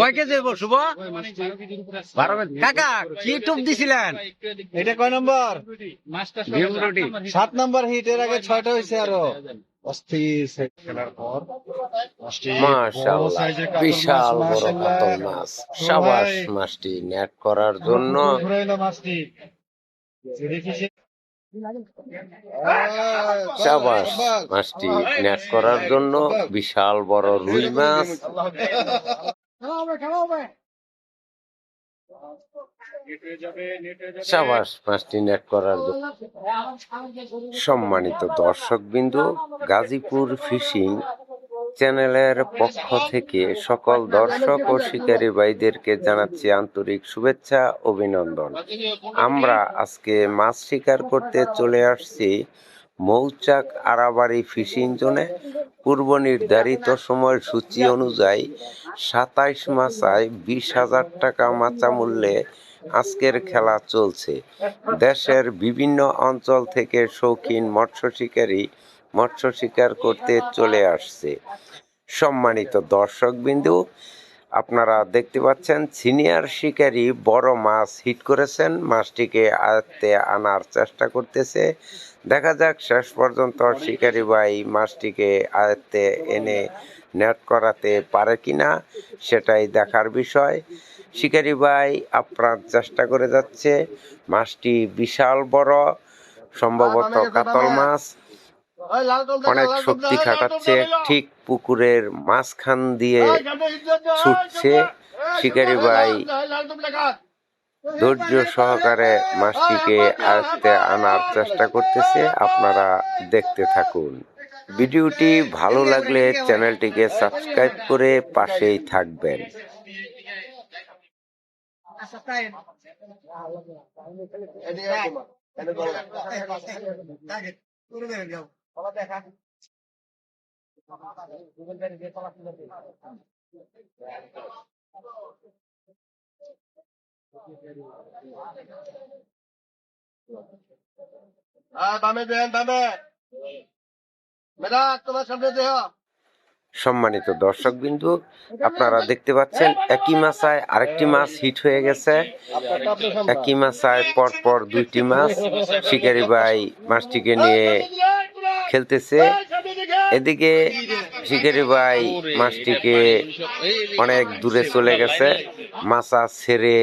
কয় কেজি শুভ? বারো কেজি। কাকা কি টুপ দিছিলেন? এটা কয় নম্বর? সাত নম্বর হিট। এর আগে ছয়টা হয়েছে আরও। অস্থির খেলার পর। বিশাল মাছ, বড় কাতল মাছ। সাবাস। মাছটি নেট করার জন্য। ঘুরে এলো মাছটি দেখি সে- সাবাস। মাছটি নেট করার জন্য বিশাল বড় রুই মাছ। সাবাস মাছটি নেট করার জন্য সম্মানিত দর্শক বিন্দু গাজীপুর ফিশিং চ্যানেলের পক্ষ থেকে সকল দর্শক ও শিকারী ভাইদেরকে জানাচ্ছি আন্তরিক শুভেচ্ছা, অভিনন্দন। আমরা আজকে মাছ শিকার করতে চলে আসছি মৌচাক আড়াবাড়ি ফিশিং জোনে। পূর্ব নির্ধারিত সময় সূচি অনুযায়ী সাতাইশ মাচায় বিশ হাজার টাকা মাচা মূল্যে আজকের খেলা চলছে। দেশের বিভিন্ন অঞ্চল থেকে শৌখিন মৎস্য শিকারী মৎস্য শিকার করতে চলে আসছে। সম্মানিত দর্শকবিন্দু আপনারা দেখতে পাচ্ছেন সিনিয়র শিকারী বড় মাছ হিট করেছেন মাছটিকে আয়ত্তে আনার চেষ্টা করতেছে। দেখা যাক শেষ পর্যন্ত শিকারী ভাই মাছটিকে আয়ত্তে এনে নেট করাতে পারে কিনা সেটাই দেখার বিষয়। শিকারী ভাই আপ্রাণ চেষ্টা করে যাচ্ছে। মাছটি বিশাল বড় সম্ভবত কাতল মাছ। অনেক শক্তি খাটাচ্ছে ঠিক পুকুরের মাঝখান দিয়ে ছুটছে শিকারি ভাই। ধৈর্য সহকারে মাছটিকে আয়ত্তে আনার চেষ্টা করতেছে আপনারা দেখতে থাকুন। ভিডিওটি ভালো লাগলে চ্যানেলটিকে সাবস্ক্রাইব করে পাশেই থাকবেন। হ্যাঁ সম্মানিত দর্শক বিন্দু আপনারা দেখতে পাচ্ছেন একই মাছায় আরেকটি মাছ হিট হয়ে গেছে। একই মাছায় পরপর দুইটি মাছ শিকারি ভাই মাছটিকে নিয়ে খেলতেছে। এদিকে শিকারি ভাই মাছটিকে অনেক দূরে চলে গেছে। মাছা ছেড়ে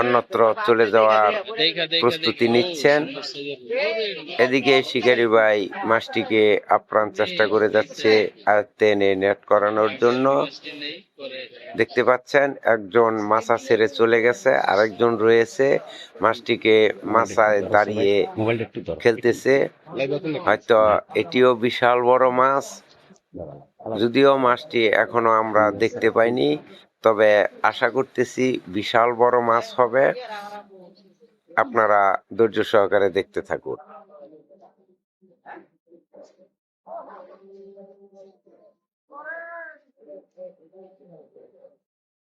অন্যত্র চলে যাওয়ার প্রস্তুতি নিচ্ছেন। এদিকে শিকারি ভাই মাছটিকে আপ্রাণ চেষ্টা করে যাচ্ছে আয়ত্তে নেট করানোর জন্য। দেখতে পাচ্ছেন, একজন মাছা ছেড়ে চলে গেছে, আরেকজন রয়েছে, মাছটিকে মাছায় দাঁড়িয়ে খেলতেছে। হয়তো এটিও বিশাল বড় মাছ, যদিও মাছটি এখনও আমরা দেখতে পাইনি, তবে আশা করতেছি বিশাল বড় মাছ হবে। আপনারা ধৈর্য সহকারে দেখতে থাকুন।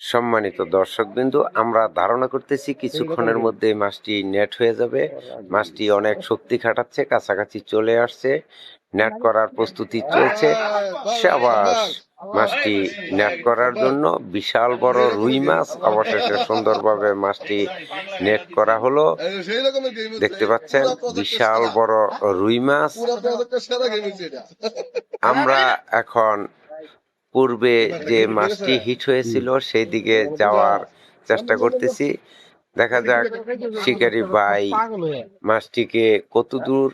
সম্মানিত দর্শকবিন্দু, আমরা ধারণা করতেছি কিছুক্ষণের মধ্যে মাছটি নেট হয়ে যাবে। মাছটি অনেক শক্তি খাটাচ্ছে, কাছাকাছি চলে আসছে। নেট করার প্রস্তুতি চলছে। সাবাস, মাছটি নেট করার জন্য বিশাল বড় রুই মাছ। অবশেষে সুন্দরভাবে মাছটি নেট করা হলো। দেখতে পাচ্ছেন, বিশাল বড় রুই মাছ। আমরা এখন পূর্বে যে মাছটি হিট হয়েছিল সেই দিকে যাওয়ার চেষ্টা করতেছি। দেখা যাক শিকারি ভাই মাছটিকে কতদূর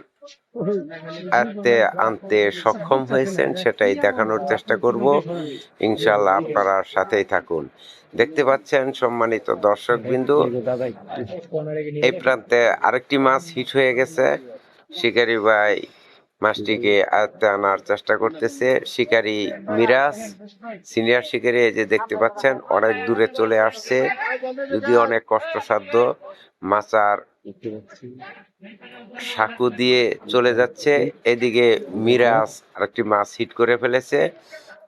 আনতে আনতে সক্ষম হয়েছেন সেটাই দেখানোর চেষ্টা করব। ইনশাল্লাহ আপনারা সাথেই থাকুন। দেখতে পাচ্ছেন সম্মানিত দর্শক বিন্দু এই প্রান্তে আরেকটি মাছ হিট হয়ে গেছে। শিকারি ভাই মাছটিকে আয়ত্তে আনার চেষ্টা করতেছে শিকারী মিরাজ। সিনিয়র শিকারী যে দেখতে পাচ্ছেন, অনেক দূরে চলে আসছে যদি অনেক কষ্টসাধ্য। মাচার সাঁকু দিয়ে চলে যাচ্ছে, এদিকে মিরাজ আরেকটি মাছ হিট করে ফেলেছে।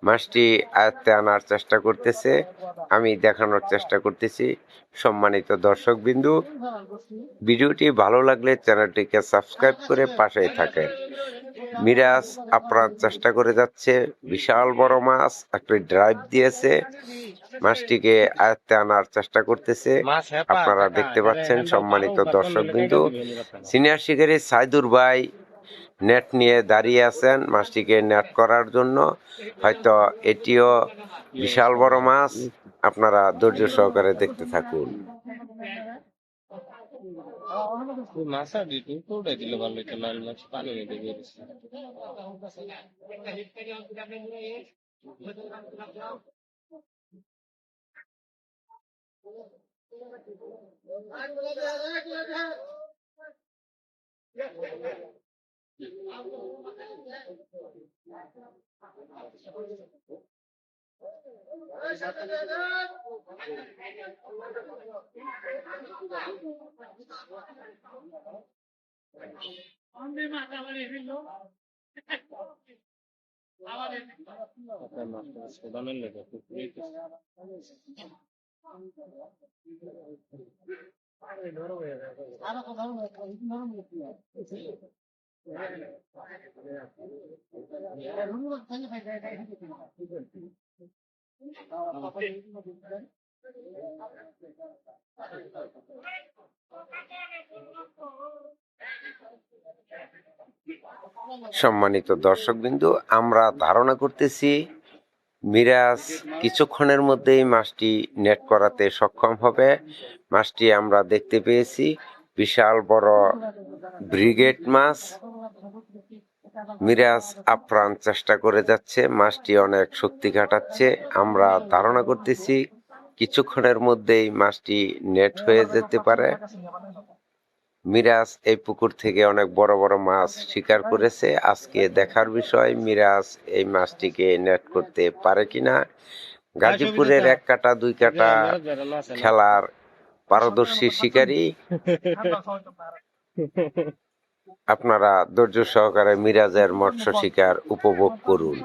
মাছটি আয়ত্তে আনার চেষ্টা করতেছে, আমি দেখানোর চেষ্টা করতেছি। সম্মানিত দর্শক বিন্দু ভিডিওটি ভালো লাগলে চ্যানেলটিকে সাবস্ক্রাইব করে পাশেই থাকেন। মিরাজ আপনার চেষ্টা করে যাচ্ছে বিশাল বড় মাছ একটি ড্রাইভ দিয়েছে। মাছটিকে আয়ত্তে আনার চেষ্টা করতেছে। আপনারা দেখতে পাচ্ছেন সম্মানিত দর্শক বিন্দু। সিনিয়র শিকারী সাইদুর ভাই নেট নিয়ে দাঁড়িয়ে আছেন মাছটিকে নেট করার জন্য। হয়তো এটিও বিশাল বড় মাছ আপনারা ধৈর্য সহকারে দেখতে থাকুন। মাছা দিত কোটাই দিলে ভালো? হতো লাল মাছ পানি মধ্যে বেরিয়েছে সোদানের লেগে পুকুরে সম্মানিত দর্শকবিন্দু, আমরা ধারণা করতেছি মিরাজ কিছুক্ষণের মধ্যেই মাছটি নেট করাতে সক্ষম হবে। মাছটি আমরা দেখতে পেয়েছি। বিশাল বড় ব্রিগেড মাছ। মিরাজ আপ্রাণ চেষ্টা করে যাচ্ছে, মাছটি অনেক শক্তি কাটাচ্ছে আমরা ধারণা করতেছি কিছুক্ষণের মধ্যেই মাছটি নেট হয়ে যেতে পারে। মিরাজ এই পুকুর থেকে অনেক বড় বড় মাছ শিকার করেছে। আজকে দেখার বিষয়, মিরাজ এই মাছটিকে নেট করতে পারে কিনা? গাজীপুরের এক কাটা, দুই কাটা খেলার পারদর্শী শিকারী। আপনারা ধৈর্য সহকারে মিরাজের মৎস্য শিকার উপভোগ করুন।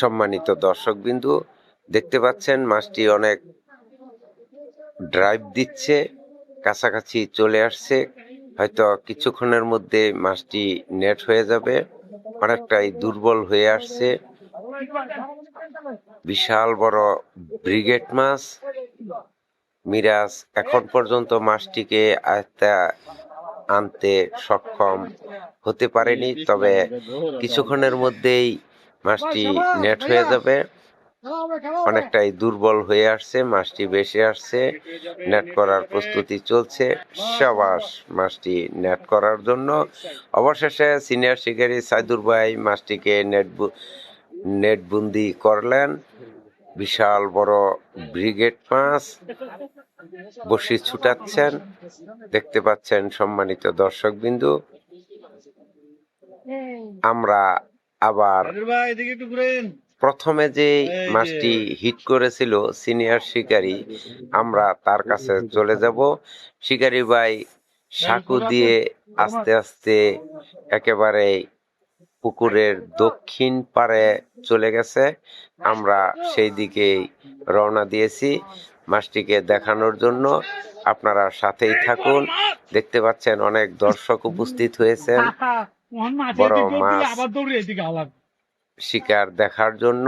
সম্মানিত দর্শক বিন্দু দেখতে পাচ্ছেন মাছটি অনেক ড্রাইভ দিচ্ছে, কাছাকাছি চলে আসছে। হয়তো কিছুক্ষণের মধ্যে মাছটি নেট হয়ে যাবে, অনেকটাই দুর্বল হয়ে আসছে। বিশাল বড় ব্রিগেড মাছ। মিরাজ, এখন পর্যন্ত মাছটিকে আয়ত্তে আনতে সক্ষম হতে পারেনি, তবে কিছুক্ষণের মধ্যেই মাছটি নেট হয়ে যাবে। অনেকটাই দুর্বল হয়ে আসছে, মাছটি বেশি আসছে, নেট করার প্রস্তুতি চলছে। সাবাস, মাছটি নেট করার জন্য। অবশেষে সিনিয়র শিকারী সাইদুর ভাই মাছটিকে নেট নেট বন্দি করলেন। বিশাল বড় ব্রিগেড মাছ বসি ছুটাচ্ছেন। দেখতে পাচ্ছেন সম্মানিত দর্শক বিন্দু আমরা আবার প্রথমে যে- মাছটি হিট করেছিল সিনিয়র শিকারী আমরা তার কাছে চলে যাব। শিকারী ভাই সাঁকু দিয়ে আস্তে আস্তে একেবারে পুকুরের দক্ষিণ পারে চলে গেছে। আমরা সেই দিকেই রওনা দিয়েছি মাছটিকে দেখানোর জন্য। আপনারা সাথেই থাকুন। দেখতে পাচ্ছেন অনেক দর্শক উপস্থিত হয়েছেন। বড় মাছ শিকার দেখার জন্য।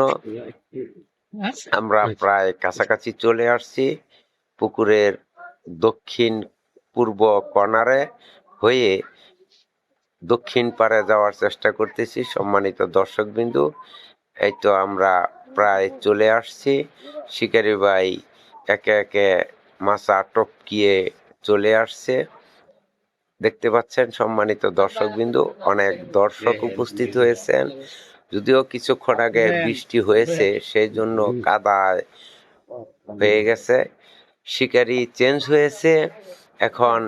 আমরা প্রায় কাছাকাছি চলে আসছি পুকুরের দক্ষিণ পূর্ব কর্নারে হয়ে দক্ষিণ পারে যাওয়ার চেষ্টা করতেছি সম্মানিত দর্শক বিন্দু এই তো আমরা প্রায় চলে আসছি। শিকারি ভাই একে একে মাছা টপকিয়ে চলে আসছে। দেখতে পাচ্ছেন সম্মানিত দর্শক বিন্দু অনেক দর্শক উপস্থিত হয়েছেন। যদিও কিছুক্ষণ আগে বৃষ্টি হয়েছে সেই জন্য কাদায় হয়ে গেছে। শিকারি চেঞ্জ হয়েছে। এখন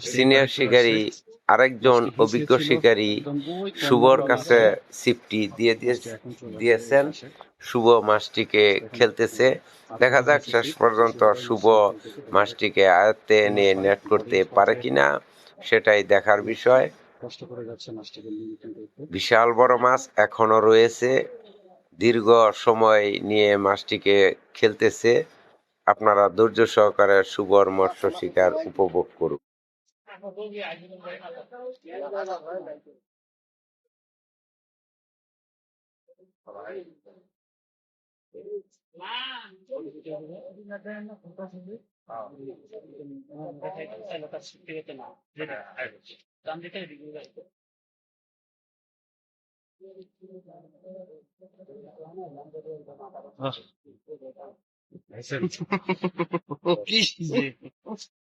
সিনিয়র শিকারি আরেকজন অভিজ্ঞ শিকারি শুভর কাছে সিফটি দিয়ে দিয়ে- দিয়েছেন। শুভ মাছটিকে খেলতেছে। দেখা যাক শেষ পর্যন্ত শুভ মাছটিকে আয়ত্তে এনে নেট করতে পারে কিনা সেটাই দেখার বিষয়। বিশাল বড় মাছ এখনও রয়েছে। দীর্ঘ সময় নিয়ে মাছটিকে খেলতেছে। আপনারা ধৈর্য সহকারে শুভর মৎস্য শিকার উপভোগ করুন।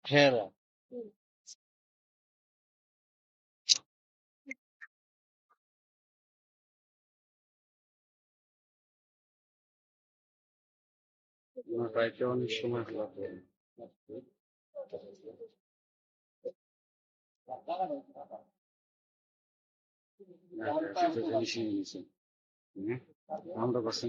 হ্যাঁ পাইতে অনেক সময় লাগবে আমরা পাচ্ছেন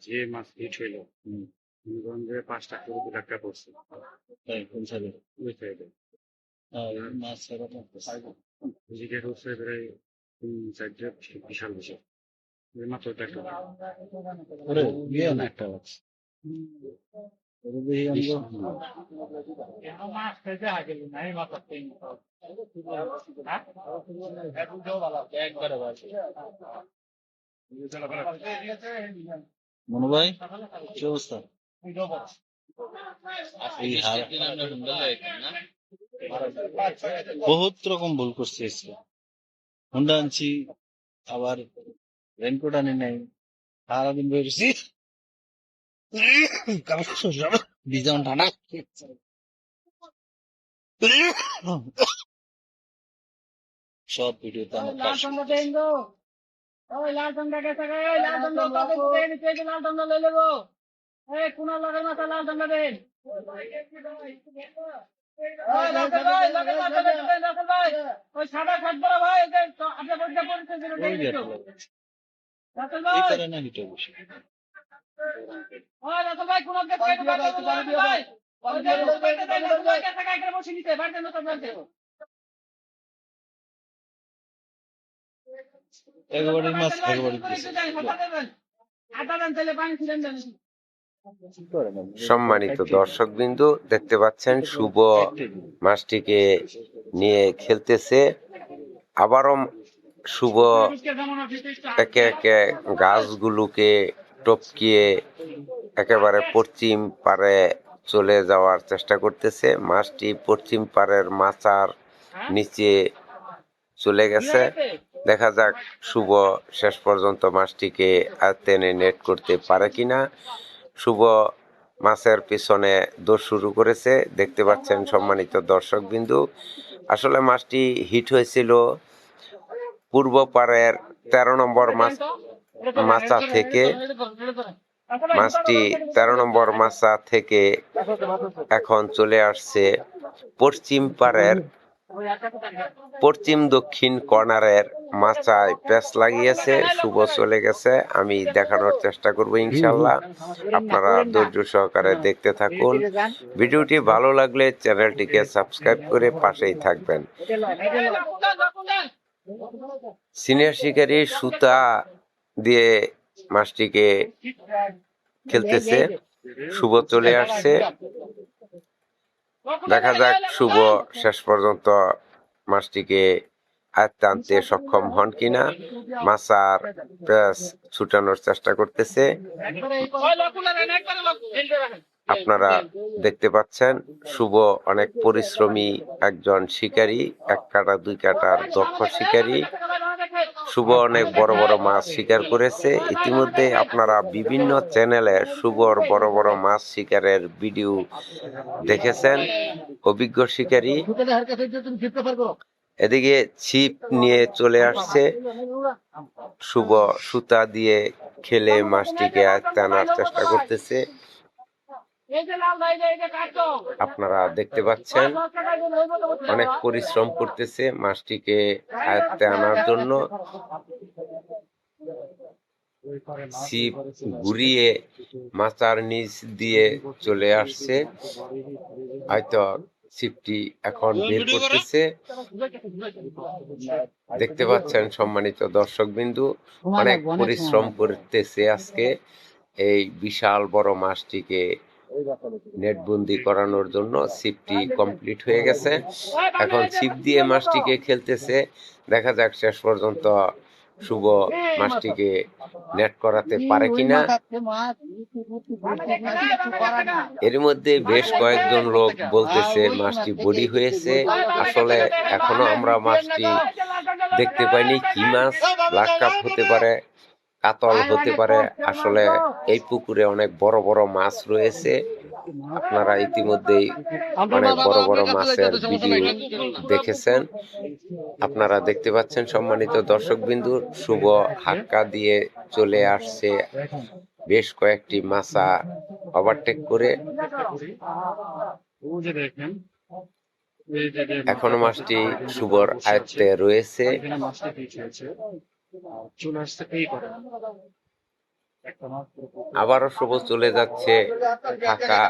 যে মাছ হিট হইল মনে করেন যে পাঁচটা করে দু টাকা পড়ছে। তাই কোন সাইডে? ওই সাইডে। মাছ ছাড়া হচ্ছে প্রায় তিন বিশাল বিশাল মাত্র একটা। মনু ভাই কি অবস্থা? বহুত রকম ভুল করছি হুন্ডা আনছি আবার রেনকোট আনি নাই। সারাদিন বেরোছি বিজন ঠান্ডা সব ভিডিওতে আমার মাছ সম্মানিত দর্শকবৃন্দ দেখতে পাচ্ছেন শুভ মাছটিকে নিয়ে খেলতেছে। আবারও শুভ একে একে গাছগুলোকে টপকিয়ে একেবারে পশ্চিম পারে চলে যাওয়ার চেষ্টা করতেছে। মাছটি পশ্চিম পারের মাচার নিচে চলে গেছে। দেখা যাক শুভ শেষ পর্যন্ত মাছটিকে এনে নেট করতে পারে কিনা। শুভ মাছের পিছনে দৌড় শুরু করেছে। দেখতে পাচ্ছেন সম্মানিত দর্শক বিন্দু আসলে মাছটি হিট হয়েছিল পূর্ব পারের তেরো নম্বর মাছ মাচা থেকে মাছটি তেরো নম্বর মাচা থেকে এখন চলে আসছে পশ্চিম পাড়ের পশ্চিম দক্ষিণ কর্নারের মাচায় প্যাচ লাগিয়েছে শুভ চলে গেছে আমি দেখানোর চেষ্টা করব ইনশাল্লাহ। আপনারা ধৈর্য সহকারে দেখতে থাকুন। ভিডিওটি ভালো লাগলে চ্যানেলটিকে সাবস্ক্রাইব করে পাশেই থাকবেন। সিনিয়র শিকারী সুতা দিয়ে মাছটিকে খেলতেছে। শুভ চলে আসছে। দেখা যাক শুভ শেষ পর্যন্ত মাছটিকে আয়ত্তে আনতে সক্ষম হন কিনা। মাছার প্যাচ ছুটানোর চেষ্টা করতেছে। আপনারা দেখতে পাচ্ছেন, শুভ অনেক পরিশ্রমী একজন শিকারী, এক কাটা, দুই কাটার দক্ষ শিকারী। শুভ অনেক বড় বড় মাছ শিকার করেছে। ইতিমধ্যে আপনারা বিভিন্ন চ্যানেলে শুভর বড় বড় মাছ শিকারের ভিডিও দেখেছেন। অভিজ্ঞ শিকারী। এদিকে ছিপ নিয়ে চলে আসছে। শুভ সুতা দিয়ে খেলে মাছটিকে আনার চেষ্টা করতেছে। আপনারা দেখতে পাচ্ছেন অনেক পরিশ্রম করতেছে মাছটিকে আয়ত্তে আনার জন্য। ছিপ ঘুরিয়ে মাচার নিচ দিয়ে চলে আসছে। হয়তো ছিপটি এখন বের করতেছে। দেখতে পাচ্ছেন সম্মানিত দর্শক বিন্দু অনেক পরিশ্রম করতেছে আজকে। এই বিশাল বড় মাছটিকে নেটবন্দি করানোর জন্য ছিপটি কমপ্লিট হয়ে গেছে। এখন ছিপ দিয়ে মাছটিকে খেলতেছে। দেখা যাক শেষ পর্যন্ত শুভ মাছটিকে নেট করাতে পারে কিনা। এর মধ্যে বেশ কয়েকজন লোক বলতেছে মাছটি বডি হয়েছে। আসলে এখনও আমরা মাছটি দেখতে পাইনি কি মাছ ব্ল্যাক কাপ হতে পারে। কাতল হতে পারে আসলে এই পুকুরে অনেক বড় বড় মাছ রয়েছে। আপনারা ইতিমধ্যেই অনেক বড় বড় মাছের ভিডিও দেখেছেন? আপনারা দেখতে পাচ্ছেন সম্মানিত দর্শক বিন্দু শুভ হাক্কা দিয়ে চলে আসছে বেশ কয়েকটি মাছা ওভারটেক করে। এখনও মাছটি শুভর আয়ত্তে রয়েছে। আবারও সবুজ চলে যাচ্ছে, ফাঁকা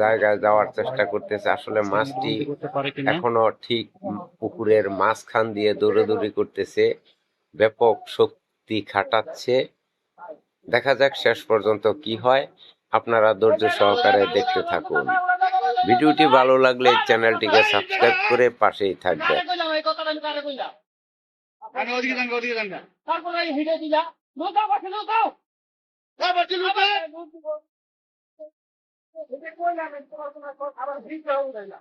জায়গায় যাওয়ার চেষ্টা করতেছে। আসলে মাছটি এখনও ঠিক পুকুরের মাঝখান দিয়ে দৌড়াদৌড়ি করতেছে। ব্যাপক শক্তি খাটাচ্ছে। দেখা যাক শেষ পর্যন্ত কি হয়। আপনারা ধৈর্য সহকারে দেখতে থাকুন। ভিডিওটি ভালো লাগলে চ্যানেলটিকে সাবস্ক্রাইব করে পাশেই থাকবেন। তারপরে হিটে দিলা লুকাও পাশে লুকাও পাশে লুকাও এটা কইলাম তোমার তোমার আবার হিট হয়ে উঠাইলা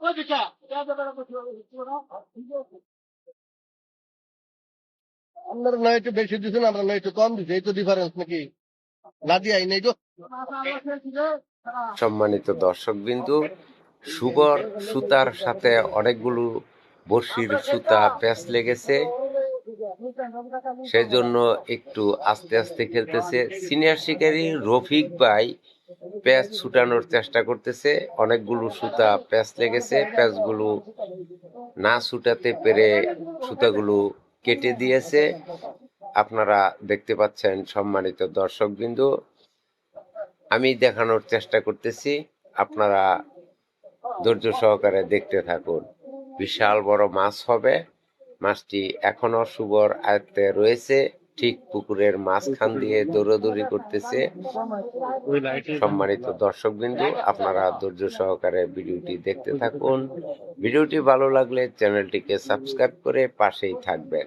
কই দিছা যা যা বড় কিছু আপনারা নয় একটু বেশি দিচ্ছেন আমরা নয় একটু কম দিচ্ছি এই তো ডিফারেন্স নাকি সম্মানিত দর্শক বিন্দু শুভর সুতার সাথে অনেকগুলো বড়শির সুতা প্যাঁচ লেগেছে। সেজন্য একটু আস্তে আস্তে খেলতেছে। সিনিয়র শিকারী রফিক ভাই প্যাঁচ ছুটানোর চেষ্টা করতেছে। অনেকগুলো সুতা প্যাঁচ লেগেছে। প্যাঁচগুলো না ছুটাতে পেরে সুতাগুলো কেটে দিয়েছে। আপনারা দেখতে পাচ্ছেন সম্মানিত দর্শক বিন্দু আমি দেখানোর চেষ্টা করতেছি, আপনারা ধৈর্য সহকারে দেখতে থাকুন। বিশাল বড় মাছ হবে। মাছটি এখনও শুভর আয়ত্তে রয়েছে, ঠিক পুকুরের মাঝখান দিয়ে দৌড়াদৌড়ি করতেছে। সম্মানিত দর্শক বিন্দু আপনারা ধৈর্য সহকারে ভিডিওটি দেখতে থাকুন। ভিডিওটি ভালো লাগলে চ্যানেলটিকে সাবস্ক্রাইব করে পাশেই থাকবেন।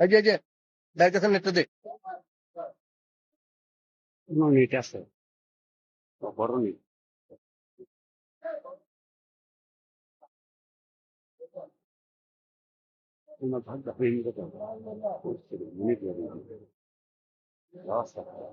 এই যে যে ডাইরেক্ট নেটটা দে। নেট আছে। বড় নেট। তোমার ভাগ্য হয়ে গেছে মিনিট লাগে রাস্তা আমার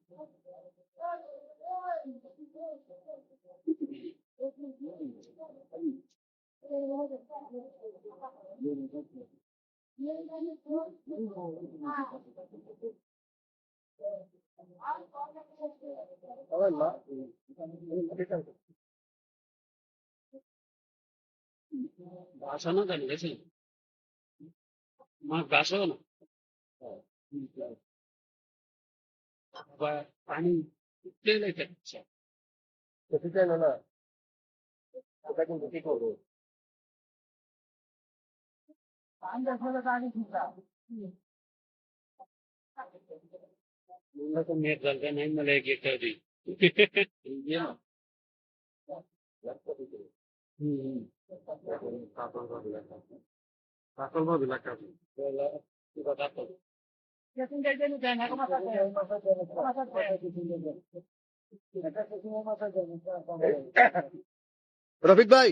না জানি গেছে মা গাছ না বা- পানি উঠলে লেগে যাচ্ছে তো ঠিক আছে না। ওটা কিন্তু কি করব? আমরা তো নেট জ্বলবে নাই মানে গেটটা দিই। কাতল ভাবে লাগা কাতল রফিক ভাই এটা দেন ওটাই রফিক ভাই।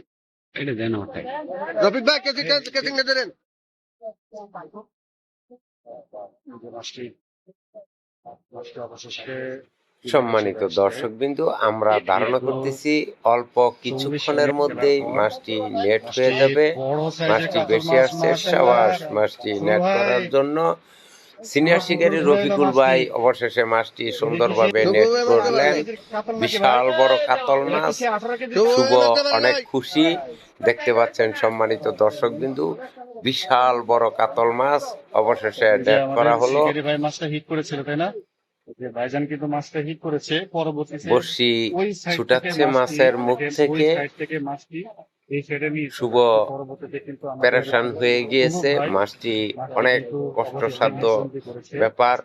রফিক কেসি কেসি না দেন। সম্মানিত দর্শকবিন্দু আমরা ধারণা করতেছি অল্প কিছুক্ষণের মধ্যেই মাছটি নেট হয়ে যাবে। মাছটি বেশি আসছে সাবাস মাছটি নেট করার জন্য। সিনিয়র শিকারী রফিকুল ভাই অবশেষে মাছটি সুন্দরভাবে নেট করলেন। বিশাল বড় কাতল মাছ। শুভ অনেক খুশি। দেখতে পাচ্ছেন সম্মানিত দর্শকবিন্দু বিশাল বড় কাতল মাছ। অবশেষে নেট করা হলো। মাছটা হিট করেছিল তাই না? ভাইজান কিন্তু মাছটা হিট করেছে। পরবর্তীতে বসি ছুটাচ্ছে মাছের মুখ থেকে মাছটি শুভ প্যারেশান হয়ে গিয়েছে মাছটি অনেক কষ্টসাধ্য ব্যাপার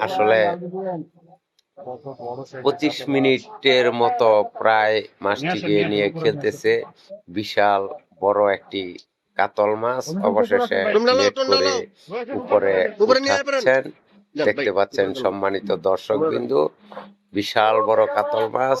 আসলে পঁচিশ মিনিটের মতো প্রায় মাছটিকে নিয়ে খেলতেছে বিশাল বড় একটি কাতল মাছ অবশেষে করে উপরে উপরে উঠাচ্ছেন দেখতে পাচ্ছেন সম্মানিত দর্শক বিন্দু বিশাল বড় কাতল মাছ